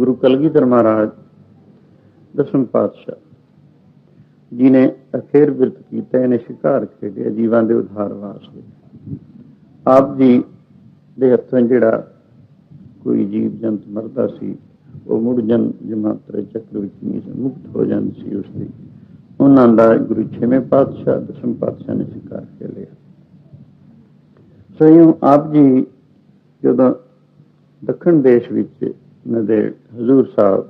ਗੁਰੂ ਕਲਗੀਧਰ ਮਹਾਰਾਜ, ਦਸਮ ਪਾਤਸ਼ਾਹ ਜੀ ਨੇ ਅਖੇਰ ਬਿਰਤ ਕੀਤਾ, ਇਹਨੇ ਸ਼ਿਕਾਰ ਖੇਡਿਆ ਜੀਵਾਂ ਦੇ ਉਧਾਰ ਵਾਸਤੇ ਆਪ ਜੀ ਦੇ ਹੱਥੋਂ ਜਿਹੜਾ ਕੋਈ ਜੀਵ ਜੰਤ ਮਰਦਾ ਸੀ, ਉਹ ਮੁੜ ਜਨ ਜਮਾਤਰੇ ਚੱਕਰ ਵਿੱਚ ਨਹੀਂ ਮੁਕਤ ਹੋ ਜਾਂਦੀ ਸੀ ਉਸ ਦੀ। ਉਹਨਾਂ ਦਾ ਗੁਰੂ ਛੇਵੇਂ ਪਾਤਸ਼ਾਹ, ਦਸਮ ਪਾਤਸ਼ਾਹ ਨੇ ਸ਼ਿਕਾਰ ਕਰ ਲਿਆ। ਸੋ ਆਪ ਜੀ ਜਦੋਂ ਦੱਖਣ ਦੇਸ਼ ਵਿੱਚ ਦੇ ਹਜ਼ੂਰ ਸਾਹਿਬ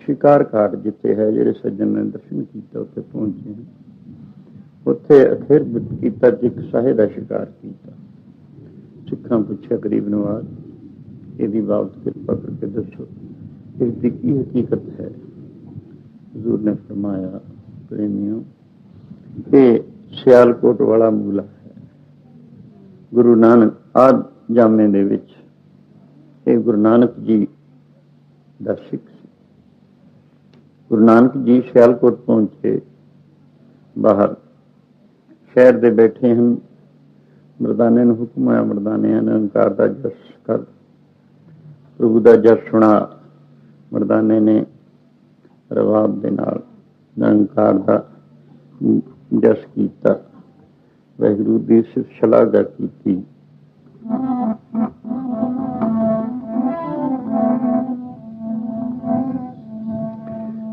ਸ਼ਿਕਾਰ ਘਾਟ ਜਿੱਥੇ ਹੈ, ਜਿਹੜੇ ਸੱਜਣ ਨੇ ਦਰਸ਼ਨ ਕੀਤਾ, ਉੱਥੇ ਪਹੁੰਚੇ ਉੱਥੇ ਅਖੀਰ ਕੀਤਾ ਤੇ ਸਾਹੇ ਦਾ ਸ਼ਿਕਾਰ ਕੀਤਾ। ਸਿੱਖਾਂ ਪੁੱਛਿਆ, ਗਰੀਬ ਨਵਾਜ਼, ਇਹਦੀ ਬਾਬਤ ਕਿਰਪਾ ਕਰਕੇ ਦੱਸੋ, ਇਸ ਦੀ ਕੀ ਹਕੀਕਤ ਹੈ? ਹਜ਼ੂਰ ਨੇ ਫਰਮਾਇਆ, ਪ੍ਰੇਮਿਓ, ਇਹ ਸਿਆਲਕੋਟ ਵਾਲਾ ਮੂਲਾ ਹੈ। ਗੁਰੂ ਨਾਨਕ ਆਦ ਜਾਮੇ ਦੇ ਵਿੱਚ ਇਹ ਗੁਰੂ ਨਾਨਕ ਜੀ ਦਾ ਸਿੱਖ ਸੀ। ਗੁਰੂ ਨਾਨਕ ਜੀ ਸਿਆਲਕੋਟ ਪਹੁੰਚੇ, ਬਾਹਰ ਸ਼ਹਿਰ ਦੇ ਬੈਠੇ ਹਨ। ਮਰਦਾਨੇ ਨੂੰ ਹੁਕਮ ਆਇਆ ਮਰਦਾਨਿਆਂ ਨੇ ਅੰਕਾਰ ਦਾ ਜਸ ਕਰ, ਪ੍ਰਭੂ ਦਾ ਜਸ ਸੁਣਾ। ਮਰਦਾਨੇ ਨੇ ਰਵਾਬ ਦੇ ਨਾਲ ਨਿਰੰਕਾਰ ਦਾ ਜਸ ਕੀਤਾ। ਵਾਹਿਗੁਰੂ ਦੀ ਸ਼ਲਾਘਾ ਕੀਤੀ।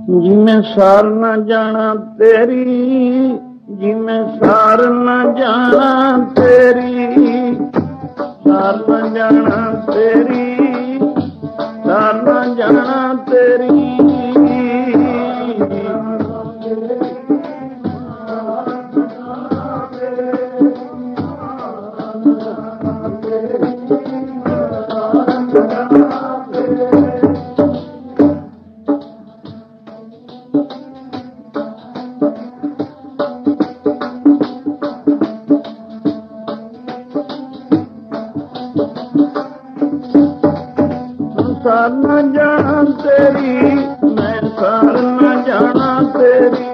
ਜਿਵੇਂ ਸਾਰ ਨਾ ਜਾਣਾ ਤੇਰੀ, ਜਿਵੇਂ ਸਾਰ ਨਾ ਜਾਣਾ ਤੇਰੀ, ਸਾਰ ਨਾ ਜਾਣਾ ਤੇਰੀ, ਸਾਰ ਨਾ ਜਾਣਾ ਤੇਰੀ। साण तेरी साल जा ते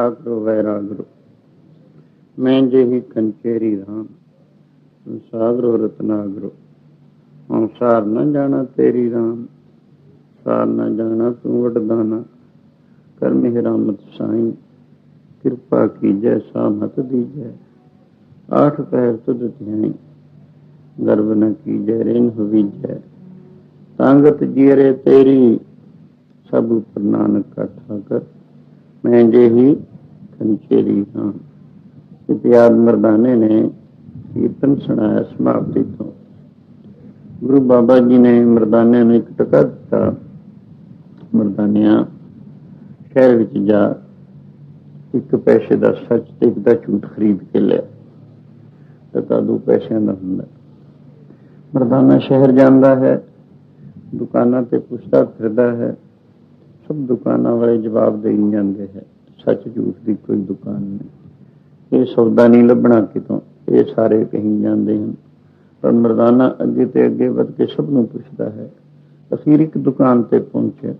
ਠਾਕੁਰ ਵੈਰਾਗੁਰੂ ਮੈਂ ਜਿਹੀ ਕੰਚੇਰੀ ਰਾਮ ਸਾਗਰੋ ਰਤਨਾਗਰੋ ਸੰਸਾਰ ਨਾ ਜਾਣਾ ਤੇਰੀ ਰਾਮ, ਸਾਰ ਨਾ ਜਾਣਾ ਤੂੰ ਵਡਦਾਨਾ। ਕਰ ਮਿਹਰਾਮਤ ਸਾਈਂ ਕਿਰਪਾ ਕੀਜੈ ਸਾਮਤ ਦੀਜੈ। ਆਠ ਪੈਰ ਤੁਧ ਧਿਆਈ ਗਰਬ ਨ ਕੀਜੈ, ਰੇਨ ਹੋਵੀਜੈ। ਤਾਂਗਤ ਜੀਰੇ ਤੇਰੀ, ਸਭ ਉਪਰ ਨਾਨਕ ਕਾ ਠਾਕਰ। ਮੈਂ ਜਿਹੀ ਕੰਚੇਰੀ ਹਾਂ ਇਤਿਆਦ ਮਰਦਾਨੇ ਨੇ ਕੀਰਤਨ ਸੁਣਾਇਆ ਸਮਾਪਤੀ ਤੋਂ। ਗੁਰੂ ਬਾਬਾ ਜੀ ਨੇ ਮਰਦਾਨਿਆਂ ਨੂੰ ਇੱਕ ਟਕਾ ਦਿੱਤਾ। ਮਰਦਾਨਿਆਂ, ਸ਼ਹਿਰ ਵਿੱਚ ਜਾ ਇੱਕ ਪੈਸੇ ਦਾ ਸੱਚ ਤੇ ਇੱਕ ਦਾ ਝੂਠ ਖਰੀਦ ਕੇ ਲਿਆ। ਟਕਾ ਦੋ ਪੈਸਿਆਂ ਦਾ ਹੁੰਦਾ? ਮਰਦਾਨਾ ਸ਼ਹਿਰ ਜਾਂਦਾ ਹੈ, ਦੁਕਾਨਾਂ ਤੇ ਪੁੱਛਦਾ ਫਿਰਦਾ ਹੈ ਸਭ ਦੁਕਾਨਾਂ ਵਾਲੇ ਜਵਾਬ ਦੇਈ ਜਾਂਦੇ ਹੈ। ਸੱਚ ਝੂਠ ਦੀ ਕੋਈ ਦੁਕਾਨ ਨਹੀਂ। ਇਹ ਸੌਦਾ ਨਹੀਂ ਲੱਭਣਾ ਕਿਤੋਂ। ਇਹ ਸਾਰੇ ਕਹੀ ਜਾਂਦੇ ਹਨ। ਪਰ ਮਰਦਾਨਾ ਅੱਗੇ ਤੇ ਅੱਗੇ ਵੱਧ ਕੇ ਸਭ ਨੂੰ ਪੁੱਛਦਾ ਹੈ, ਅਖੀਰ ਇੱਕ ਦੁਕਾਨ ਤੇ ਪਹੁੰਚਿਆ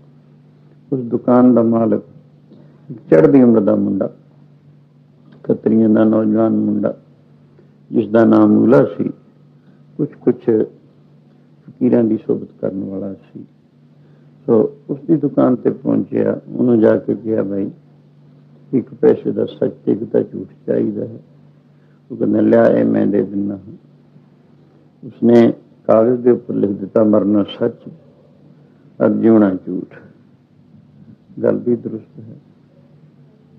ਉਸ ਦੁਕਾਨ ਦਾ ਮਾਲਕ ਚੜ੍ਹਦੀ ਉਮਰ ਦਾ ਮੁੰਡਾ ਕਤਰੀਆਂ ਦਾ ਨੌਜਵਾਨ ਮੁੰਡਾ, ਜਿਸ ਦਾ ਨਾਮ ਮੂਲਾ ਸੀ ਕੁਝ ਕੁਝ ਫਕੀਰਾਂ ਦੀ ਸੋਬਤ ਕਰਨ ਵਾਲਾ ਸੀ। ਸੋ ਉਸ ਦੀ ਦੁਕਾਨ ਤੇ ਪਹੁੰਚਿਆ, ਉਹਨੂੰ ਜਾ ਕੇ ਕਿਹਾ, ਭਾਈ, ਇੱਕ ਪੈਸੇ ਦਾ ਸੱਚ ਤੇ ਇੱਕ ਤਾਂ ਝੂਠ ਚਾਹੀਦਾ ਹੈ। ਉਹ ਕਹਿੰਦਾ, ਲਿਆ ਇਹ ਮੈਂ ਦੇ ਦਿੰਦਾ ਹਾਂ। ਉਸਨੇ ਕਾਗਜ਼ ਦੇ ਉੱਪਰ ਲਿਖ ਦਿੱਤਾ, ਮਰਨਾ ਸੱਚ ਅਰ ਜਿਉਣਾ ਝੂਠ। ਗੱਲ ਵੀ ਦਰੁਸਤ ਹੈ।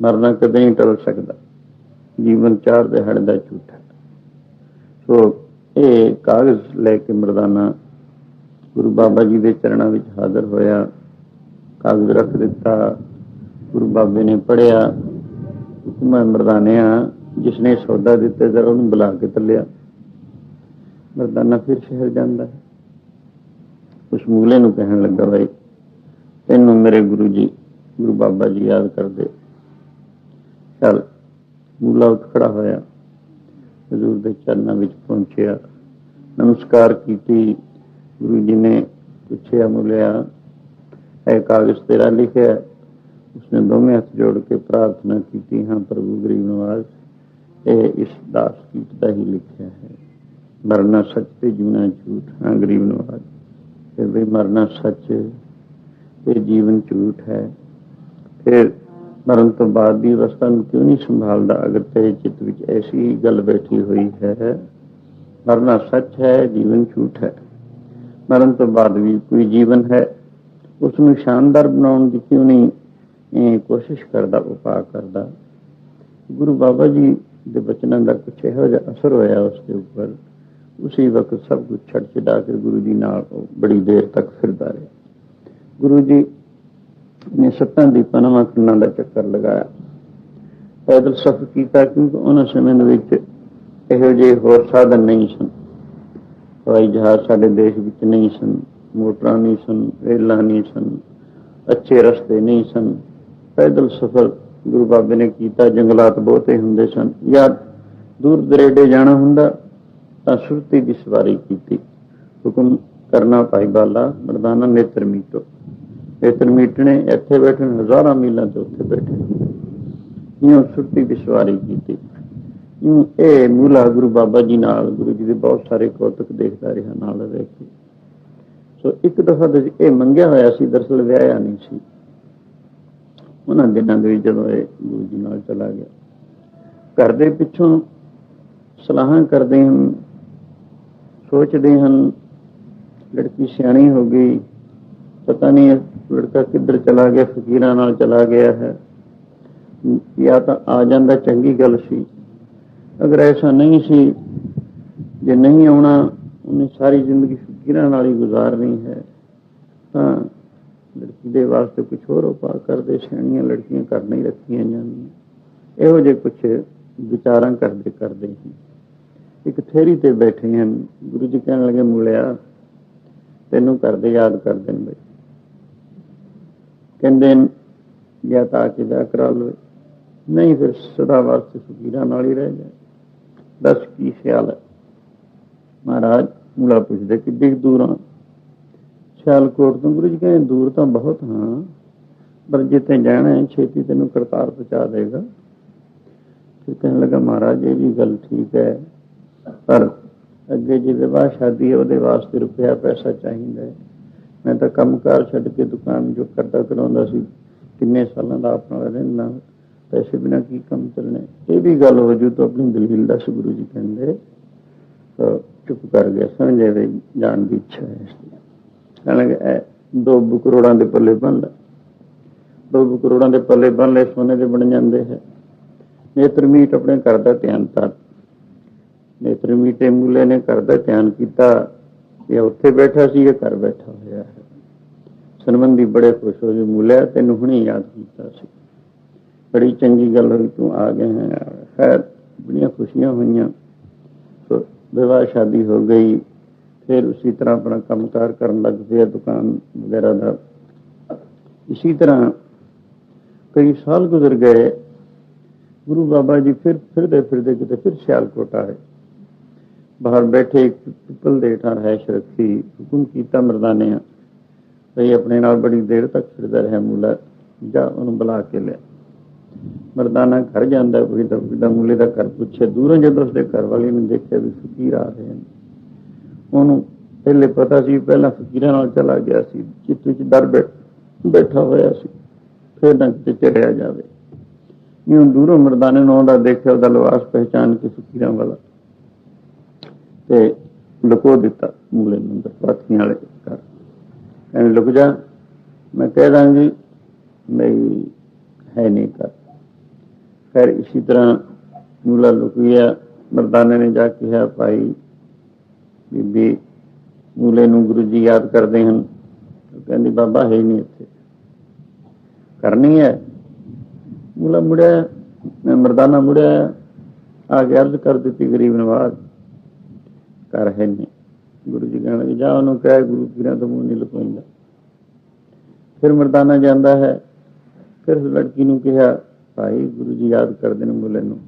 ਮਰਨਾ ਕਦੇ ਨਹੀਂ ਟਲ ਸਕਦਾ। ਜੀਵਨ ਚਾਰ ਦਿਹਾੜੇ ਦਾ ਝੂਠ ਹੈ। ਸੋ ਇਹ ਕਾਗਜ਼ ਲੈ ਕੇ ਮਰਦਾਨਾ ਗੁਰੂ ਬਾਬਾ ਜੀ ਦੇ ਚਰਨਾਂ ਵਿੱਚ ਹਾਜ਼ਰ ਹੋਇਆ, ਕਾਗਜ਼ ਰੱਖ ਦਿੱਤਾ, ਗੁਰੂ ਬਾਬੇ ਨੇ ਪੜਿਆ ਹੁਕਮ ਮਰਦਾਨਿਆ ਜਿਸਨੇ ਸੌਦਾ ਦਿੱਤੇ ਜ਼ਰਾ ਉਹਨੂੰ ਬੁਲਾ ਕੇ ਤੱਲਿਆ। ਮਰਦਾਨਾ ਫਿਰ ਸ਼ਹਿਰ ਜਾਂਦਾ ਹੈ। ਉਸ ਮੂਲੇ ਨੂੰ ਕਹਿਣ ਲੱਗਾ, ਭਾਈ, ਤੈਨੂੰ ਮੇਰੇ ਗੁਰੂ ਜੀ, ਗੁਰੂ ਬਾਬਾ ਜੀ ਯਾਦ ਕਰਦੇ। ਚਲ, ਮੂਲਾ ਉੱਠ ਖੜਾ ਹੋਇਆ। ਹਜ਼ੂਰ ਦੇ ਚਰਨਾਂ ਵਿੱਚ ਪਹੁੰਚਿਆ। ਨਮਸਕਾਰ ਕੀਤੀ। ਗੁਰੂ ਜੀ ਨੇ ਪੁੱਛਿਆ ਮੁਲਿਆ ਇਹ ਕਾਗਜ਼ ਤੇਰਾ ਲਿਖਿਆ ਉਸਨੇ ਦੋਵੇਂ ਹੱਥ ਜੋੜ ਕੇ ਪ੍ਰਾਰਥਨਾ ਕੀਤੀ, ਹਾਂ ਪ੍ਰਭੂ, ਗਰੀਬ ਨਵਾਜ਼, ਇਹ ਇਸ ਦਾਸ ਕੀ ਦਾ ਹੀ ਲਿਖਿਆ ਹੈ। ਮਰਨਾ ਸੱਚ ਤੇ ਜੀਵਨਾ ਝੂਠ, ਹਾਂ ਗਰੀਬ ਨਵਾਜ਼। ਫਿਰ ਵੀ ਮਰਨਾ ਸੱਚ ਤੇ ਜੀਵਨ ਝੂਠ ਹੈ। ਫਿਰ ਮਰਨ ਤੋਂ ਬਾਅਦ ਦੀ ਅਵਸਥਾ ਨੂੰ ਕਿਉਂ ਨਹੀਂ ਸੰਭਾਲਦਾ, ਅਗਰ ਤੇਰੇ ਚਿੱਤ ਵਿੱਚ ਐਸੀ ਗੱਲ ਬੈਠੀ ਹੋਈ ਹੈ? ਮਰਨਾ ਸੱਚ ਹੈ, ਜੀਵਨ ਝੂਠ ਹੈ। ਮਰਨ ਤੋਂ ਬਾਅਦ ਵੀ ਕੋਈ ਜੀਵਨ ਹੈ ਉਸ ਨੂੰ ਸ਼ਾਨਦਾਰ ਬਣਾਉਣ ਦੀ ਕਿਉਂ ਨਹੀਂ ਕੋਸ਼ਿਸ਼ ਕਰਦਾ, ਉਪਾਅ ਕਰਦਾ। ਗੁਰੂ ਬਾਬਾ ਜੀ ਦੇ ਬਚਨਾਂ ਦਾ ਕੁਛ ਇਹੋ ਜਿਹਾ ਅਸਰ ਹੋਇਆ ਉਸ ਦੇ ਉੱਪਰ। ਉਸੇ ਵਕਤ ਸਭ ਕੁਝ ਛੱਡ ਛਡਾ ਕੇ ਗੁਰੂ ਜੀ ਨਾਲ ਬੜੀ ਦੇਰ ਤੱਕ ਫਿਰਦਾ ਰਿਹਾ। ਗੁਰੂ ਜੀ ਨੇ ਸੱਤਾਂ ਦੀ ਨਵਾਂ ਖੰਡਾਂ ਦਾ ਚੱਕਰ ਲਗਾਇਆ। ਪੈਦਲ ਸਫ਼ਰ ਕੀਤਾ ਕਿਉਂਕਿ ਉਹਨਾਂ ਸਮੇਂ ਦੇ ਵਿੱਚ ਇਹੋ ਜਿਹੇ ਹੋਰ ਸਾਧਨ ਨਹੀਂ ਸਨ। ਹਵਾਈ ਜਹਾਜ਼ ਸਾਡੇ ਦੇਸ਼ ਵਿੱਚ ਨਹੀਂ ਸਨ, ਮੋਟਰਾਂ ਨਹੀਂ ਸਨ, ਰੇਲਾਂ ਨਹੀਂ ਸਨ, ਅੱਛੇ ਰਸਤੇ ਨਹੀਂ ਸਨ। ਪੈਦਲ ਸਫ਼ਰ ਗੁਰੂ ਬਾਬੇ ਨੇ ਕੀਤਾ, ਜੰਗਲਾਤ ਬਹੁਤੇ ਹੁੰਦੇ ਸਨ। ਜਾਂ ਦੂਰ ਦਰੇਡੇ ਜਾਣਾ ਹੁੰਦਾ, ਤਾਂ ਸੁਰਤੀ ਦੀ ਸਵਾਰੀ ਕੀਤੀ। ਹੁਕਮ ਕਰਨਾ ਭਾਈ ਬਾਲਾ, ਮਰਦਾਨਾ ਨੇਤਰ ਮੀਟੋ। ਨੇਤਰ ਮੀਟਣੇ ਇੱਥੇ ਬੈਠੇ ਹਜ਼ਾਰਾਂ ਮੀਲਾਂ ਤੋਂ ਉੱਥੇ ਬੈਠੇ। ਇਉਂ ਸੁਰਤੀ ਦੀ ਸਵਾਰੀ ਕੀਤੀ। ਇਹ ਮੂਲਾ ਗੁਰੂ ਬਾਬਾ ਜੀ ਨਾਲ, ਗੁਰੂ ਜੀ ਦੇ ਬਹੁਤ ਸਾਰੇ ਕੌਤਕ ਦੇਖਦਾ ਰਿਹਾ, ਨਾਲ ਰਹਿ ਕੇ। ਸੋ ਇੱਕ ਦਫਾ ਇਹ ਮੰਗਿਆ ਹੋਇਆ ਸੀ, ਦਰਸਲ ਵਿਆਹਿਆ ਨਹੀਂ ਸੀ। ਉਹਨਾਂ ਦਿਨਾਂ ਦੇ ਵਿੱਚ ਜਦੋਂ ਇਹ ਗੁਰੂ ਜੀ ਨਾਲ ਚਲਾ ਗਿਆ। ਘਰ ਦੇ ਪਿੱਛੋਂ ਸਲਾਹਾਂ ਕਰਦੇ ਹਨ, ਸੋਚਦੇ ਹਨ, ਲੜਕੀ ਸਿਆਣੀ ਹੋ ਗਈ, ਪਤਾ ਨਹੀਂ ਲੜਕਾ ਕਿੱਧਰ ਚਲਾ ਗਿਆ, ਫਕੀਰਾਂ ਨਾਲ ਚਲਾ ਗਿਆ ਹੈ। ਜਾਂ ਤਾਂ ਆ ਜਾਂਦਾ, ਚੰਗੀ ਗੱਲ ਸੀ। ਅਗਰ ਐਸਾ ਨਹੀਂ ਸੀ ਜੇ ਨਹੀਂ ਆਉਣਾ ਉਹਨੇ ਸਾਰੀ ਜ਼ਿੰਦਗੀ ਫਕੀਰਾਂ ਨਾਲ ਹੀ ਗੁਜ਼ਾਰਨੀ ਹੈ ਤਾਂ ਲੜਕੀ ਦੇ ਵਾਸਤੇ ਕੁਝ ਹੋਰ ਉਪਾਅ ਕਰਦੇ ਸਿਆਣੀਆਂ ਲੜਕੀਆਂ ਘਰ ਨਹੀਂ ਰੱਖੀਆਂ ਜਾਂਦੀਆਂ। ਇਹੋ ਜਿਹੇ ਕੁਝ ਵਿਚਾਰਾਂ ਕਰਦੇ ਕਰਦੇ ਹੀ। ਇੱਕ ਥੇਰੀ ਤੇ ਬੈਠੇ ਹਨ। ਗੁਰੂ ਜੀ ਕਹਿਣ ਲੱਗੇ ਮੁਲਿਆ ਤੈਨੂੰ ਕਰਦੇ ਯਾਦ ਕਰਦੇ ਨੇ ਬਈ। ਕਹਿੰਦੇ ਨੇ, ਜਾਂ ਤਾਂ ਕਿ ਦਾ ਕਰਾ ਲਵੇ। ਨਹੀਂ ਫਿਰ ਸਦਾ ਵਾਸਤੇ ਫਕੀਰਾਂ ਨਾਲ ਹੀ ਰਹਿ ਜਾਏ ਦੱਸ ਕੀ ਖਿਆਲ ਹੈ? ਮਹਾਰਾਜ, ਮੂਲਾ ਪੁੱਛਦੇ ਕਿੱਡੀ ਦੂਰ ਆ ਸਿਆਲਕੋਟ ਤੋਂ ਗੁਰੂ ਜੀ ਕਹਿੰਦੇ, ਦੂਰ ਤਾਂ ਬਹੁਤ ਹਾਂ, ਪਰ ਜਿੱਥੇ ਜਾਣਾ ਹੈ, ਛੇਤੀ ਤੈਨੂੰ ਕਰਤਾਰ ਪਹੁੰਚਾ ਦੇਗਾ। ਫਿਰ ਕਹਿਣ ਲੱਗਾ, ਮਹਾਰਾਜ, ਇਹ ਵੀ ਗੱਲ ਠੀਕ ਹੈ, ਪਰ ਅੱਗੇ ਜੇ ਵਿਵਾਹ ਸ਼ਾਦੀ ਹੈ, ਉਹਦੇ ਵਾਸਤੇ ਰੁਪਇਆ ਪੈਸਾ ਚਾਹੀਦਾ ਹੈ। ਮੈਂ ਤਾਂ ਕੰਮਕਾਰ ਛੱਡ ਕੇ ਦੁਕਾਨ ਜੋ ਕਰਦਾ, ਕਰਾਉਂਦਾ ਸੀ, ਕਿੰਨੇ ਸਾਲਾਂ ਦਾ ਆਪਣਾ ਰਹਿੰਦਾ। ਪੈਸੇ ਬਿਨਾ ਕੀ ਕੰਮ ਚੱਲਣੇ? ਇਹ ਵੀ ਗੱਲ ਹੋ ਜੂ ਤਾਂ ਆਪਣੀ ਦਲੀਲ ਦੱਸ ਗੁਰੂ ਜੀ ਕਹਿੰਦੇ, ਤਾਂ ਚੁੱਪ ਕਰ ਗਿਆ ਸਮਝੇ ਵੀ ਜਾਣ ਦੀ ਇੱਛਾ ਹੈ ਇਸ ਲਈ ਕਹਿਣ ਦੋ ਬਕਰੋੜਾਂ ਦੇ ਪੱਲੇ ਬੰਨ ਲੈ। ਦੋ ਬਕਰੋੜਾਂ ਦੇ ਪੱਲੇ ਬੰਨ ਲੈ, ਸੋਨੇ ਦੇ ਬਣ ਜਾਂਦੇ ਹੈ। ਨੇਤਰ ਮੀਟ ਆਪਣੇ ਘਰ ਦਾ ਧਿਆਨ ਤਾਂ, ਨੇਤਰ ਮੀਟੇ ਮੂਲੇ ਨੇ ਘਰ ਦਾ ਧਿਆਨ ਕੀਤਾ ਇਹ ਉੱਥੇ ਬੈਠਾ ਸੀ, ਇਹ ਘਰ ਬੈਠਾ ਹੋਇਆ ਹੈ। ਸੰਬੰਧੀ ਬੜੇ ਖੁਸ਼ ਹੋ ਗਏ ਮੂਲਿਆ, ਤੈਨੂੰ ਹੁਣੇ ਯਾਦ ਕੀਤਾ ਸੀ। ਬੜੀ ਚੰਗੀ ਗੱਲ ਹੋਈ, ਤੂੰ ਆ ਗਿਆ ਹੈ। ਖੈਰ, ਬੜੀਆਂ ਖੁਸ਼ੀਆਂ ਹੋਈਆਂ। ਸੋ ਵਿਵਾਹ ਸ਼ਾਦੀ ਹੋ ਗਈ, ਫਿਰ ਉਸੇ ਤਰ੍ਹਾਂ ਆਪਣਾ ਕੰਮਕਾਰ ਕਰਨ ਲੱਗ ਪਿਆ ਦੁਕਾਨ ਵਗੈਰਾ ਦਾ। ਇਸੇ ਤਰ੍ਹਾਂ ਕਈ ਸਾਲ ਗੁਜ਼ਰ ਗਏ, ਗੁਰੂ ਬਾਬਾ ਜੀ ਫਿਰ ਫਿਰਦੇ ਫਿਰਦੇ ਕਿਤੇ ਫਿਰ ਸਿਆਲਕੋਟ ਆਏ। ਬਾਹਰ ਬੈਠੇ ਇੱਕ ਪਿੱਪਲ ਦੇ ਹੇਠਾਂ ਰਹਿਸ਼ ਰੱਖੀ, ਹੁਕਮ ਕੀਤਾ ਮਰਦਾਨਿਆਂ, ਭਈ ਆਪਣੇ ਨਾਲ ਬੜੀ ਦੇਰ ਤੱਕ ਫਿਰਦਾ ਰਿਹਾ ਮੂਲਾ, ਜਾ ਉਹਨੂੰ ਬੁਲਾ ਕੇ ਲਿਆ ਮਰਦਾਨਾ ਘਰ ਜਾਂਦਾ ਕੋਈ ਤਾਂ ਦਾ ਮੂਲੇ ਦਾ ਘਰ ਪੁੱਛੇ, ਦੂਰੋਂ ਜਦੋਂ ਉਸਦੇ ਘਰ ਵਾਲੇ ਨੇ ਦੇਖਿਆ ਵੀ ਫਕੀਰ ਆ ਰਹੇ ਨੇ। ਉਹਨੂੰ ਪਹਿਲੇ ਪਤਾ ਸੀ ਪਹਿਲਾਂ ਫਕੀਰਾਂ ਨਾਲ ਚਲਾ ਗਿਆ ਸੀ ਚਿੱਤ ਵਿੱਚ ਡਰ ਬੈਠਾ ਹੋਇਆ ਸੀ, ਫਿਰ ਨਾ ਕਿਤੇ ਚੜਿਆ ਜਾਵੇ। ਜਿਉਂ ਦੂਰੋਂ ਮਰਦਾਨੇ ਨੂੰ ਆਉਂਦਾ ਦੇਖਿਆ, ਉਹਦਾ ਲਿਬਾਸ ਪਹਿਚਾਨ ਕੇ ਫਕੀਰਾਂ ਵਾਲਾ। ਤੇ ਲੁਕੋ ਦਿੱਤਾ ਮੂਲੇ ਨੂੰ ਅੰਦਰ, ਪਾਥੀਆਂ ਵਾਲੇ ਘਰ। ਕਹਿੰਦੇ, ਲੁਕ ਜਾ, ਮੈਂ ਕਹਿ ਦਾਂਗੀ, ਨਹੀਂ, ਹੈ ਨਹੀਂ ਕਰ ਫਿਰ ਇਸੇ ਤਰ੍ਹਾਂ ਮੂਲਾ ਲੁਕ ਗਿਆ ਮਰਦਾਨੇ ਨੇ ਜਾ ਕੇ ਕਿਹਾ, ਭਾਈ, ਬੀਬੀ ਮੂਲੇ ਨੂੰ ਗੁਰੂ ਜੀ ਯਾਦ ਕਰਦੇ ਹਨ। ਕਹਿੰਦੀ, ਬਾਬਾ ਹੈ ਨਹੀਂ ਇੱਥੇ। ਕਰਨੀ ਹੈ? ਮੂਲਾ ਮੁੜਿਆ, ਮੈਂ ਮਰਦਾਨਾ ਮੁੜਿਆ, ਆ ਕੇ ਅਰਜ਼ ਕਰ ਦਿੱਤੀ ਗਰੀਬ ਨਵਾਜ਼ ਕਰ ਹੈ ਨਹੀਂ। ਗੁਰੂ ਜੀ ਕਹਿਣਗੇ ਜਾ ਉਹਨੂੰ ਕਹਿ, ਗੁਰੂ ਪੀਰਾਂ ਤੋਂ ਮੂੰਹ ਨਹੀਂ ਲੁਕਾਉਂਦਾ। ਫਿਰ ਮਰਦਾਨਾ ਜਾਂਦਾ ਹੈ, ਫਿਰ ਉਸ ਲੜਕੀ ਨੂੰ ਕਿਹਾ ਭਾਈ, ਗੁਰੂ ਜੀ ਯਾਦ ਕਰਦੇ ਨੇ ਮੁੱਲੇ ਨੂੰ।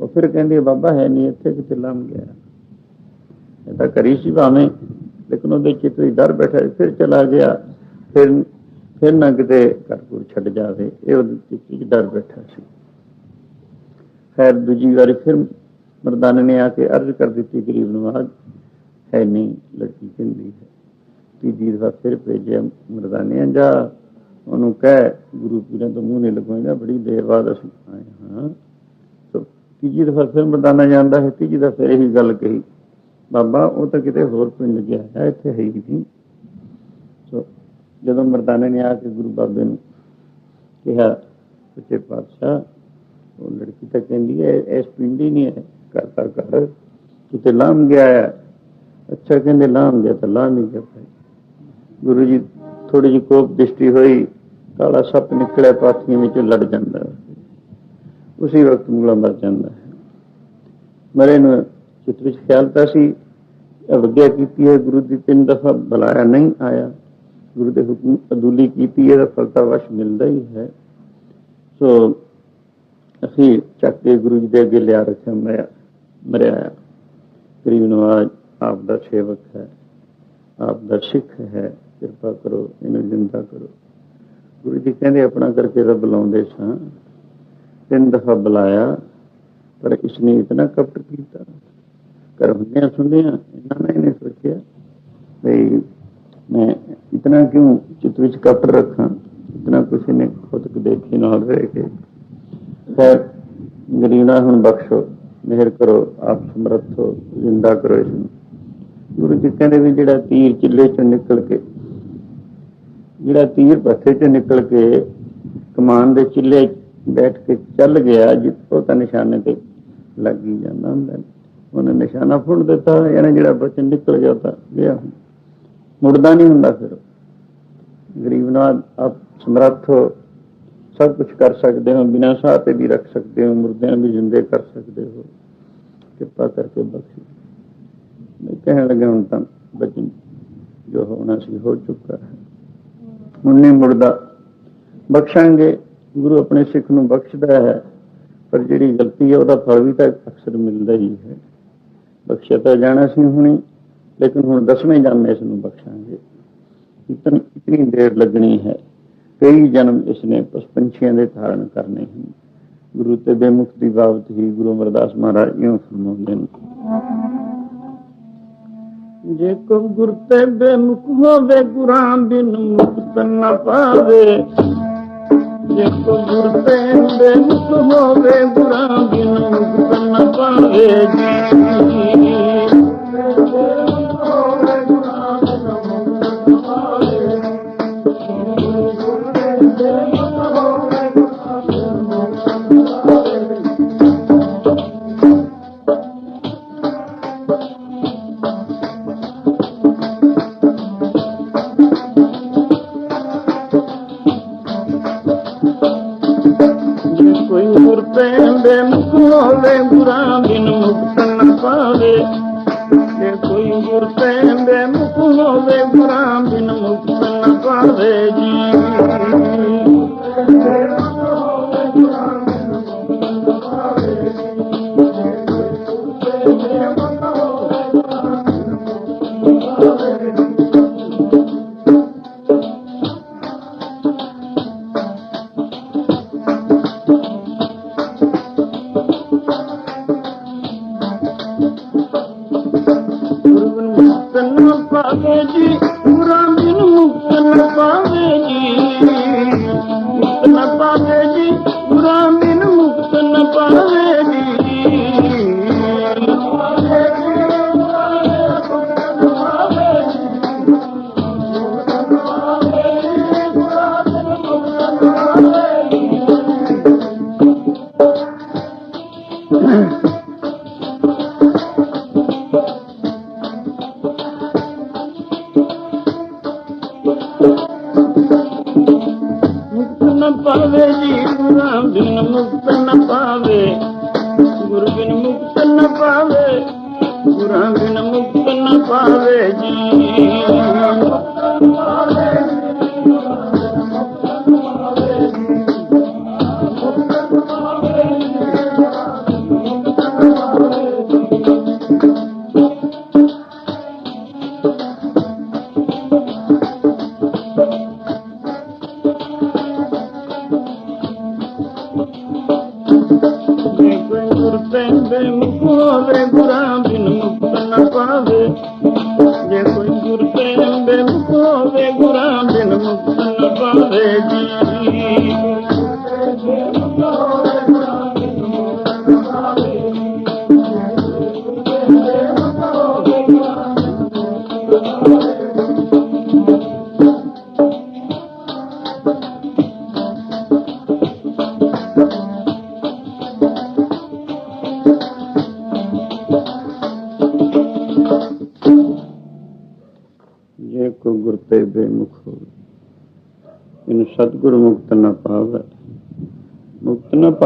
ਉਹ ਫਿਰ ਕਹਿੰਦੀ ਬਾਬਾ, ਹੈ ਨਹੀਂ ਇੱਥੇ, ਕਿਤੇ ਲੰਮ ਗਿਆ। ਇਹ ਤਾਂ ਕਰੀ ਸੀ ਭਾਵੇਂ, ਲੇਕਿਨ ਉਹਦੇ ਚਿੱਤ ਵਿੱਚ ਡਰ ਬੈਠਾ ਫਿਰ ਚਲਾ ਗਿਆ। ਫਿਰ ਫਿਰ ਨਾ ਕਿਤੇ ਘਰ ਛੱਡ ਜਾਵੇ। ਇਹ ਉਹਦੇ ਚਿੱਤ ਵਿੱਚ ਡਰ ਬੈਠਾ ਸੀ। ਖੈਰ, ਦੂਜੀ ਵਾਰੀ ਫਿਰ ਮਰਦਾਨੇ ਨੇ ਆ ਕੇ ਅਰਜ਼ ਕਰ ਦਿੱਤੀ, ਗਰੀਬ ਨਵਾਜ਼ ਹੈ ਨਹੀਂ ਲੜਕੀ ਕਹਿੰਦੀ ਹੈ। ਤੀਜੀ ਦਫਾ ਫਿਰ ਭੇਜਿਆ ਮਰਦਾਨੇ ਜਾ ਉਹਨੂੰ ਕਹਿ, ਗੁਰੂ ਪੀਰਾਂ ਤੋਂ ਮੂੰਹ ਨਹੀਂ ਲਗਵਾਉਂਦਾ ਬੜੀ ਦੇਰ ਬਾਅਦ ਅਸੀਂ ਆਏ ਹਾਂ। ਸੋ ਤੀਜੀ ਦਫਾ ਫਿਰ ਮਰਦਾਨਾ ਜਾਂਦਾ ਹੈ, ਤੀਜੀ ਦਫਾ ਇਹੀ ਗੱਲ ਕਹੀ। ਬਾਬਾ, ਉਹ ਤਾਂ ਕਿਤੇ ਹੋਰ ਪਿੰਡ ਗਿਆ ਹੈ, ਇੱਥੇ ਹੈ ਹੀ ਨਹੀਂ। ਸੋ ਜਦੋਂ ਮਰਦਾਨੇ ਨੇ ਆ ਕੇ ਗੁਰੂ ਬਾਬੇ ਨੂੰ ਕਿਹਾ, ਸੱਚੇ ਪਾਤਸ਼ਾਹ, ਉਹ ਲੜਕੀ ਤਾਂ ਕਹਿੰਦੀ ਹੈ, ਇਸ ਪਿੰਡ ਹੀ ਨਹੀਂ ਹੈ, ਘਰ ਤਾਂ ਕਿਤੇ ਲਾਮ ਗਿਆ ਹੈ। ਅੱਛਾ, ਕਹਿੰਦੇ ਲਾਮ ਗਿਆ ਤਾਂ ਲਾਮ ਹੀ ਗਿਆ ਗੁਰੂ ਜੀ ਥੋੜੀ ਜਿਹੀ ਕੋਪ ਦ੍ਰਿਸ਼ਟੀ ਹੋਈ ਕਾਲਾ ਸੱਪ ਨਿਕਲਿਆ ਪਾਥੀਆਂ ਵਿੱਚੋਂ ਲੜ ਜਾਂਦਾ ਉਸੇ ਵਕਤ ਮੂਲਾ ਮਰ ਜਾਂਦਾ ਹੈ। ਮਰੇ ਨੂੰ ਚਿੱਤ ਵਿੱਚ ਖਿਆਲ ਤਾਂ ਸੀ, ਅਵਗਿਆ ਕੀਤੀ ਹੈ, ਗੁਰੂ ਦੀ ਤਿੰਨ ਦਫਾ ਬੁਲਾਇਆ ਨਹੀਂ ਆਇਆ। ਗੁਰੂ ਦੇ ਹੁਕਮ ਅਦੂਲੀ ਕੀਤੀ ਹੈ ਤਾਂ ਫਲਤਾ ਵਸ਼ ਮਿਲਦਾ ਹੀ ਹੈ। ਸੋ ਅਸੀਂ ਚੱਕ ਕੇ ਗੁਰੂ ਜੀ ਦੇ ਅੱਗੇ ਲਿਆ ਰੱਖਿਆ, ਮਰਿਆ ਮਰਿਆ ਕਰੀਬ ਨਵਾਜ ਆਪ ਦਾ ਸੇਵਕ ਹੈ, ਆਪ ਦਾ ਸਿੱਖ ਹੈ, ਕਿਰਪਾ ਕਰੋ, ਇਹਨੂੰ ਜਿੰਦਾ ਕਰੋ। ਗੁਰੂ ਜੀ ਕਹਿੰਦੇ ਆਪਣਾ ਕਰਕੇ ਰੱਬ ਬੁਲਾਉਂਦੇ ਸਾਂ। ਤਿੰਨ ਦਫਾ ਬੁਲਾਇਆ, ਪਰ ਇਸਨੇ ਇਤਨਾ ਕਪਟ ਕੀਤਾ। ਕਰ ਹੁੰਦਿਆਂ ਸੁਣਦਿਆਂ ਇਹਨਾਂ ਨੇ ਨਹੀਂ ਸੋਚਿਆ ਵੀ ਮੈਂ ਇਤਨਾ ਕਿਉਂ ਚਿੱਤ ਵਿੱਚ ਕਪਟ ਰੱਖਾਂ? ਇਤਨਾ ਕੁਛ ਨੇ ਖੁਦ ਕੋ ਦੇਖੇ, ਨਾਲ ਰਹਿ ਕੇ। ਖੈਰ, ਗਰੀਨਾ ਹੁਣ ਬਖਸ਼ੋ, ਮਿਹਰ ਕਰੋ, ਆਪ ਸਮਰੱਥ ਹੋ, ਜ਼ਿੰਦਾ ਕਰੋ ਇਸ ਨੂੰ। ਗੁਰੂ ਜੀ ਕਹਿੰਦੇ ਵੀ ਜਿਹੜਾ ਤੀਰ ਚਿੱਲੇ ਚੋਂ ਨਿਕਲ ਕੇ ਜਿਹੜਾ ਤੀਰ ਪੱਥੇ ਚ ਨਿਕਲ ਕੇ ਕਮਾਨ ਦੇ ਚਿੱਲੇ ਬੈਠ ਕੇ ਚੱਲ ਗਿਆ, ਜਿੱਥੋਂ ਤਾਂ ਨਿਸ਼ਾਨੇ ਤੇ ਲੱਗ ਹੀ ਜਾਂਦਾ ਹੁੰਦਾ। ਉਹਨੇ ਨਿਸ਼ਾਨਾ ਫੁੱਟ ਦਿੱਤਾ, ਇਹਨੇ ਜਿਹੜਾ ਬਚਨ ਨਿਕਲ ਗਿਆ ਤਾਂ ਗਿਆ। ਮੁੜਦਾ ਨਹੀਂ ਹੁੰਦਾ ਫਿਰ। ਗਰੀਬ ਨਾਲ ਆਪ ਸਮਰੱਥ ਸਭ ਕੁਝ ਕਰ ਸਕਦੇ ਹੋ, ਬਿਨਾਂ ਸਾਹ ਤੇ ਵੀ ਰੱਖ ਸਕਦੇ ਹੋ, ਮੁਰਦਿਆਂ ਵੀ ਜਿੰਦੇ ਕਰ ਸਕਦੇ ਹੋ। ਕਿਰਪਾ ਕਰਕੇ ਬਖਸ਼ੀ। ਮੈਂ ਕਹਿਣ ਲੱਗਾ ਹੁਣ ਤਾਂ ਬਚਨ ਜੋ ਹੋਣਾ ਸੀ ਹੋ ਚੁੱਕਾ ਹੈ। ਹੁਣ ਨਹੀਂ ਮੁੜਦਾ। ਬਖਸ਼ਾਂਗੇ, ਗੁਰੂ ਆਪਣੇ ਸਿੱਖ ਨੂੰ ਬਖਸ਼ਦਾ ਹੈ, ਪਰ ਜਿਹੜੀ ਗਲਤੀ ਹੈ, ਉਹਦਾ ਫਲ ਵੀ ਤਾਂ ਅਕਸਰ ਮਿਲਦਾ ਹੀ ਹੈ। ਬਖਸ਼ਿਆ ਤਾਂ ਜਾਣਾ ਸੀ ਹੁਣੀ, ਲੇਕਿਨ ਹੁਣ ਦਸਵੇਂ ਜਨਮ ਇਸ ਨੂੰ ਬਖਸ਼ਾਂਗੇ। ਇਤਨੀ ਇਤਨੀ ਦੇਰ ਲੱਗਣੀ ਹੈ। ਕਈ ਜਨਮ ਇਸਨੇ ਪਸ, ਪੰਛੀਆਂ ਦੇ ਧਾਰਨ ਕਰਨੇ ਹਨ। ਗੁਰੂ ਤੇ ਬੇਮੁਖ ਦੀ ਬਾਬਤ ਹੀ ਗੁਰੂ ਅਮਰਦਾਸ ਮਹਾਰਾਜ ਇਉਂ ਫਰਮਾਉਂਦੇ ਨੇ। جيڪو گرتي مڪت نه پاوي جيڪو گرتي مون کان دک جي پر پسندے موکو وے پرام بين موکو نکو رے جي ان ڪري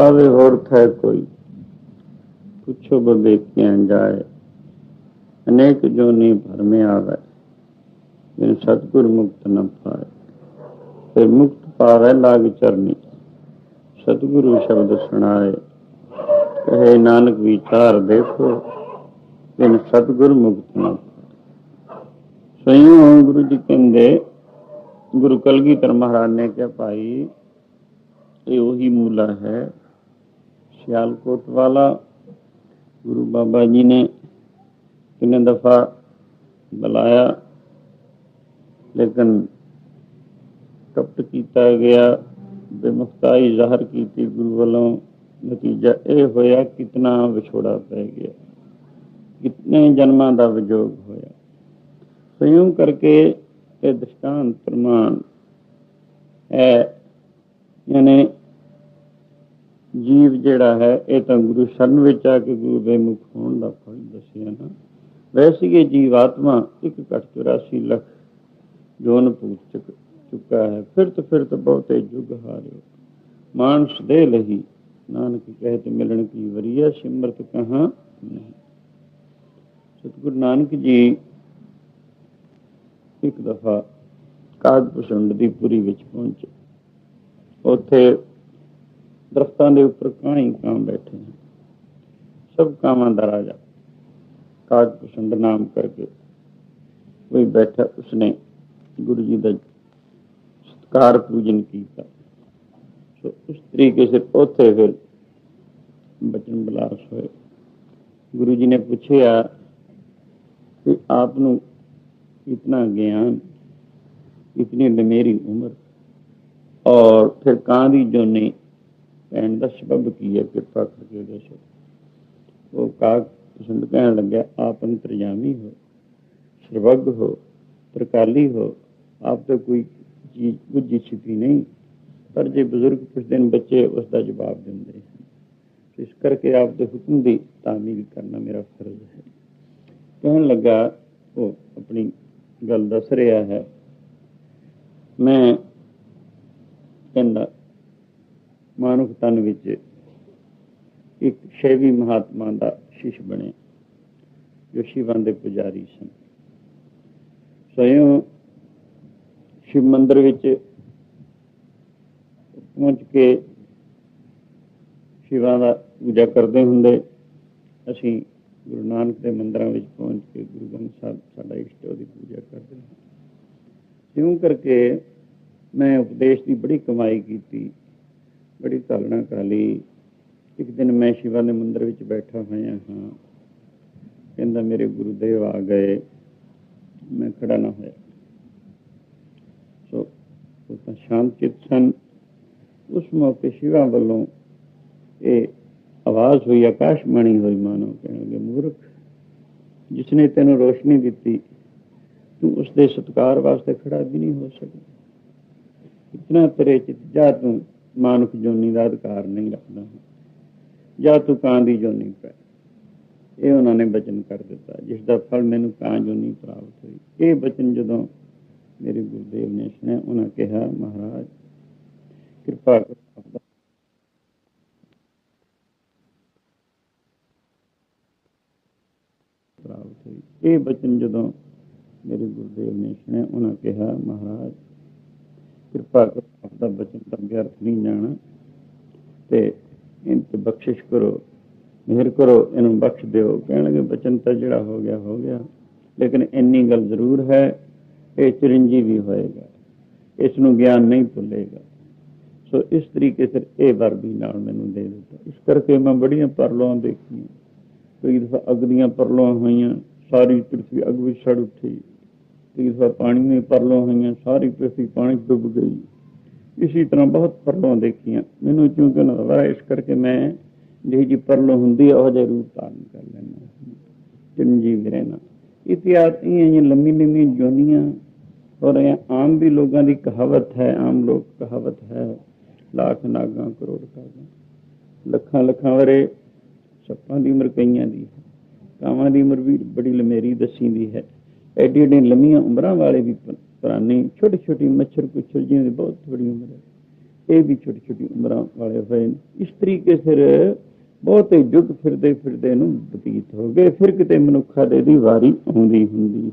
ਮੁਕਤ ਹੋਰ ਥੈ ਕੋਈ। ਪੁੱਛੋ ਬਵੇਕਿਆਂ ਜਾਏ। ਅਨੇਕ ਜੋਨੀ ਭਰ ਮੇ ਆਵੇ। ਇਹਨੂੰ ਸਤਿਗੁਰ ਮੁਕਤ ਨਾ ਪਾਵੇ ਫਿਰ ਮੁਕਤ ਪਾਵੇ ਲਾਗ ਚਰਨੀ। ਸਤਿਗੁਰੂ ਸ਼ਬਦ ਸੁਣਾਏ। ਕਹੇ ਨਾਨਕ ਵਿਚਾਰ ਦੇਖੋ ਇਹਨੂੰ ਸਤਿਗੁਰ ਮੁਕਤ ਨਾ ਪਾਵੇ ਸਈਓ ਗੁਰੂ ਜੀ ਕਹਿੰਦੇ, ਗੁਰੂ ਕਲਗੀਧਰ ਮਹਾਰਾਜ ਨੇ ਕਿਹਾ, ਭਾਈ, ਇਹ ਉਹੀ ਮੂਲਾ ਹੈ ਸਿਆਲਕੋਟ ਵਾਲਾ ਗੁਰੂ ਬਾਬਾ ਜੀ ਨੇ ਕਿੰਨੇ ਦਫਾ ਬੁਲਾਇਆ, ਲੇਕਿਨ ਕਪਟ ਕੀਤਾ ਗਿਆ, ਬੇਮੁਖਤਾਈ ਜ਼ਾਹਰ ਕੀਤੀ ਗੁਰੂ ਵੱਲੋਂ। ਨਤੀਜਾ ਇਹ ਹੋਇਆ ਕਿਤਨਾ ਵਿਛੋੜਾ ਪੈ ਗਿਆ, ਕਿਤਨੇ ਜਨਮਾਂ ਦਾ ਵਿਜੋਗ ਹੋਇਆ। ਸੰਯਮ ਕਰਕੇ ਇਹ ਦ੍ਰਿਸ਼ਟਾਂਤ ਪ੍ਰਮਾਣ ਹੈ, ਯਾਨੀ ਜੀਵ ਜਿਹੜਾ ਹੈ, ਇਹ ਤਾਂ ਗੁਰੂ ਸ਼ਰਨ ਵਿੱਚ ਆ ਕੇ ਗੁਰੂ ਦੇ ਮੁਖ ਹੋਣ ਦਾ ਫਲ ਦੱਸਿਆ ਨਾ। ਵੈਸੇ ਇਹ ਜੀਵ ਆਤਮਾ ਇੱਕ ਘਟ 84 ਲੱਖ ਜੋਨ ਭੂਤ ਚੁੱਕਾ ਹੈ। ਫਿਰ ਤੋਂ ਫਿਰ ਬਹੁਤੇ ਜੁਗ ਹਾਰਿਓ। ਮਾਨਸ ਦੇ ਲਹੀ, ਨਾਨਕ ਕਹਿਤ ਮਿਲਣ ਕੀ ਵਰੀਆ, ਸਿਮਰਤ ਕਹਾ ਨਹੀਂ। ਸਤਿਗੁਰੂ ਨਾਨਕ ਜੀ ਇੱਕ ਦਫਾ ਕਾਗ ਪਸੰਦ ਦੀ ਪੁਰੀ ਵਿੱਚ ਪਹੁੰਚੇ। ਉੱਥੇ ਦਰਖਤਾਂ ਦੇ ਉੱਪਰ ਕਾਣੀ ਕਾਂ ਬੈਠੇ ਹਨ ਸਭ ਕਾਵਾਂ ਦਾ ਰਾਜਾ ਕਾਗ ਪਸੰਦ ਨਾਮ ਕਰਕੇ ਕੋਈ ਬੈਠਾ ਉਸਨੇ ਗੁਰੂ ਜੀ ਦਾ ਸਤਕਾਰ ਪੂਜਨ ਕੀਤਾ ਸੋ ਉਸ ਤਰੀਕੇ ਸੇ ਉੱਥੇ ਫਿਰ ਬਚਨ ਬਲਾਸ ਹੋਏ ਗੁਰੂ ਜੀ ਨੇ ਪੁੱਛਿਆ ਕਿ ਆਪ ਨੂੰ इतना ज्ञान इतनी लमेरी उम्र और फिर कांदी जो ने ਭੈਣ ਦਾ ਸਬਬ ਕੀ ਹੈ? ਕਿਰਪਾ ਕਰਕੇ ਦੱਸੋ ਉਹ ਕਾਗ ਪਸੰਦ ਕਹਿਣ ਲੱਗਿਆ, ਆਪ ਅੰਤਰਜਾਮੀ ਹੋ, ਸਰਵਗ ਹੋ ਪ੍ਰਕਾਲੀ ਹੋ। ਆਪ ਤਾਂ ਕੋਈ ਚੀਜ਼ ਬੁੱਝੀ ਛਿਪੀ ਨਹੀਂ। ਪਰ ਜੇ ਬਜ਼ੁਰਗ ਪੁੱਛਦੇ ਨੇ ਬੱਚੇ ਉਸ ਦਾ ਜਵਾਬ ਦਿੰਦੇ ਹਨ। ਇਸ ਕਰਕੇ ਆਪ ਦੇ ਹੁਕਮ ਦੀ ਤਾਮੀਲ ਕਰਨਾ ਮੇਰਾ ਫਰਜ਼ ਹੈ। ਕਹਿਣ ਲੱਗਾ, ਉਹ ਆਪਣੀ ਗੱਲ ਦੱਸ ਰਿਹਾ ਹੈ। ਮੈਂ ਕਹਿੰਦਾ ਮਾਨਵ ਤਨ ਵਿੱਚ ਇੱਕ ਸ਼ੈਵੀ ਮਹਾਤਮਾ ਦਾ ਸ਼ਿਸ਼ ਬਣਿਆ ਜੋ ਸ਼ਿਵਾਂ ਦੇ ਪੁਜਾਰੀ ਸਨ। ਸਵਯੰ ਸ਼ਿਵ ਮੰਦਰ ਵਿੱਚ ਪਹੁੰਚ ਕੇ ਸ਼ਿਵਾਂ ਦਾ ਪੂਜਾ ਕਰਦੇ ਹੁੰਦੇ ਅਸੀਂ ਗੁਰੂ ਨਾਨਕ ਦੇ ਮੰਦਰਾਂ ਵਿੱਚ ਪਹੁੰਚ ਕੇ ਗੁਰੂ ਗ੍ਰੰਥ ਸਾਹਿਬ ਸਾਡਾ ਇਸ਼ਟ ਦੀ ਪੂਜਾ ਕਰਦੇ ਹਾਂ ਕਿਉਂ ਕਰਕੇ ਮੈਂ ਉਪਦੇਸ਼ ਦੀ ਬੜੀ ਕਮਾਈ ਕੀਤੀ ਬੜੀ ਧਾਰਨਾ ਕਰ ਲਈ। ਇੱਕ ਦਿਨ ਮੈਂ ਸ਼ਿਵਾ ਦੇ ਮੰਦਿਰ ਵਿੱਚ ਬੈਠਾ ਹੋਇਆ ਹਾਂ। ਕਹਿੰਦਾ, ਮੇਰੇ ਗੁਰੂਦੇਵ ਆ ਗਏ। ਮੈਂ ਖੜਾ ਨਾ ਹੋਇਆ। ਸੋ, ਉਹ ਤਾਂ ਸ਼ਾਂਤ ਚਿਤ ਸਨ। ਉਸ ਮੌਕੇ ਸ਼ਿਵਾ ਵੱਲੋਂ ਇਹ ਆਵਾਜ਼ ਹੋਈ ਆਕਾਸ਼ਬਾਣੀ ਹੋਈ ਮਾਨੋ ਕਹਿਣਗੇ ਮੂਰਖ, ਜਿਸਨੇ ਤੈਨੂੰ ਰੋਸ਼ਨੀ ਦਿੱਤੀ, ਤੂੰ ਉਸ ਦੇ ਸਤਕਾਰ ਵਾਸਤੇ ਖੜਾ ਵੀ ਨਹੀਂ ਹੋ ਸਕਦਾ। ਇਤਨਾ ਤੇਰੇ ਚਿਤ, ਜਾ ਤੂੰ ਮਾਨੁਖ ਜੋਨੀ ਦਾ ਅਧਿਕਾਰ ਨਹੀਂ ਰੱਖਦਾ। ਜਾਂ ਤੂੰ ਕਾਂ ਦੀ ਜੋਨੀ ਪੈ। ਇਹ ਉਹਨਾਂ ਨੇ ਬਚਨ ਕਰ ਦਿੱਤਾ। ਜਿਸ ਦਾ ਫਲ ਮੈਨੂੰ ਕਾਂ ਜੋਨੀ ਪ੍ਰਾਪਤ ਹੋਈ। ਇਹ ਬਚਨ ਜਦੋਂ ਮੇਰੇ ਗੁਰਦੇਵ ਨੇ ਸੁਣਿਆ, ਉਹਨਾਂ ਕਿਹਾ, ਮਹਾਰਾਜ, ਕਿਰਪਾ ਕਰੋ ਪ੍ਰਾਪਤ ਹੋਈ। ਇਹ ਬਚਨ ਜਦੋਂ ਮੇਰੇ ਗੁਰਦੇਵ ਨੇ ਸੁਣਿਆ, ਉਹਨਾਂ ਕਿਹਾ, ਮਹਾਰਾਜ ਕਿਰਪਾ ਕਰੋ ਆਪਦਾ ਬਚਨ ਤਾਂ ਵਿਅਰਥ ਨਹੀਂ ਜਾਣਾ। ਤੇ ਇਹਨਾਂ ਤੇ ਬਖਸ਼ਿਸ਼ ਕਰੋ, ਮਿਹਰ ਕਰੋ, ਇਹਨੂੰ ਬਖਸ਼ ਦਿਓ। ਕਹਿਣਗੇ ਬਚਨ ਤਾਂ ਜਿਹੜਾ ਹੋ ਗਿਆ ਹੋ ਗਿਆ। ਲੇਕਿਨ ਇੰਨੀ ਗੱਲ ਜ਼ਰੂਰ ਹੈ, ਇਹ ਚਿਰੰਜੀਵੀ ਹੋਏਗਾ। ਇਸ ਨੂੰ ਗਿਆਨ ਨਹੀਂ ਭੁੱਲੇਗਾ। ਸੋ ਇਸ ਤਰੀਕੇ ਸਿਰ ਇਹ ਵਰ ਵੀ ਨਾਲ ਮੈਨੂੰ ਦੇ ਦਿੱਤਾ। ਇਸ ਕਰਕੇ ਮੈਂ ਬੜੀਆਂ ਪਰਲੋਆਂ ਦੇਖੀਆਂ। ਕਈ ਦਫਾ ਅਗ ਦੀਆਂ ਪਰਲੋਆਂ ਹੋਈਆਂ, ਸਾਰੀ ਪ੍ਰਿਥਵੀ ਅਗ ਵਿੱਚ ਸੜ ਉੱਠੀ। ਕਈ ਦਫਾ ਪਾਣੀ ਵਿੱਚ ਪਰਲੋਂ ਹੋਈਆਂ ਸਾਰੀ ਪ੍ਰਿਥਵੀ ਪਾਣੀ ਡੁੱਬ ਗਈ। ਇਸੇ ਤਰ੍ਹਾਂ ਬਹੁਤ ਪਰਲੋਂ ਦੇਖੀਆਂ। ਮੈਨੂੰ ਕਿਉਂਕਿ ਉਹਨਾਂ ਦਾ ਵਰਾ ਇਸ ਕਰਕੇ ਮੈਂ ਜਿਹੀ ਜੀ ਪਰਲੋ ਹੁੰਦੀ ਹੈ ਉਹ ਜਿਹਾ ਰੂਪ ਧਾਰਨ ਕਰ ਲੈਣਾ ਚਿਰੰਜੀਵ ਰਹਿਣਾ। ਇਤਿਹਾਸ ਇਹ ਲੰਮੀ ਲੰਮੀ ਜੋਨੀਆਂ ਔਰ ਇਹ ਆਮ ਵੀ ਲੋਕਾਂ ਦੀ ਕਹਾਵਤ ਹੈ, ਆਮ ਲੋਕ ਕਹਾਵਤ ਹੈ, ਲੱਖ ਨਾਗਾਂ ਕਰੋੜ ਕਾਗਾਂ। ਲੱਖਾਂ ਲੱਖਾਂ ਵਰੇ ਸੱਪਾਂ ਦੀ ਉਮਰ ਕਈਆਂ ਦੀ ਹੈ। ਕਾਵਾਂ ਦੀ ਉਮਰ ਵੀ ਬੜੀ ਲਮੇਰੀ ਦੱਸੀ ਦੀ ਹੈ। ਐਡੀ ਐਡੀ ਲੰਮੀਆਂ ਉਮਰਾਂ ਵਾਲੇ ਵੀ ਪ- ਛੋਟੀ ਛੋਟੀ ਮੱਛਰ ਕੁਛਰ ਜਿਹਨਾਂ ਦੀ ਬਹੁਤ ਬੜੀ ਉਮਰ ਹੈ, ਇਹ ਵੀ ਛੋਟੀ ਛੋਟੀ ਉਮਰਾਂ ਵਾਲੇ ਹੋਏ ਨੇ। ਇਸ ਤਰੀਕੇ ਸਿਰ ਬਹੁਤੇ ਯੁੱਗ ਫਿਰਦੇ ਫਿਰਦੇ ਨੂੰ ਬਤੀਤ ਹੋ ਗਏ, ਫਿਰ ਕਿਤੇ ਮਨੁੱਖਾ ਦੇ ਦੀ ਵਾਰੀ ਆਉਂਦੀ ਹੁੰਦੀ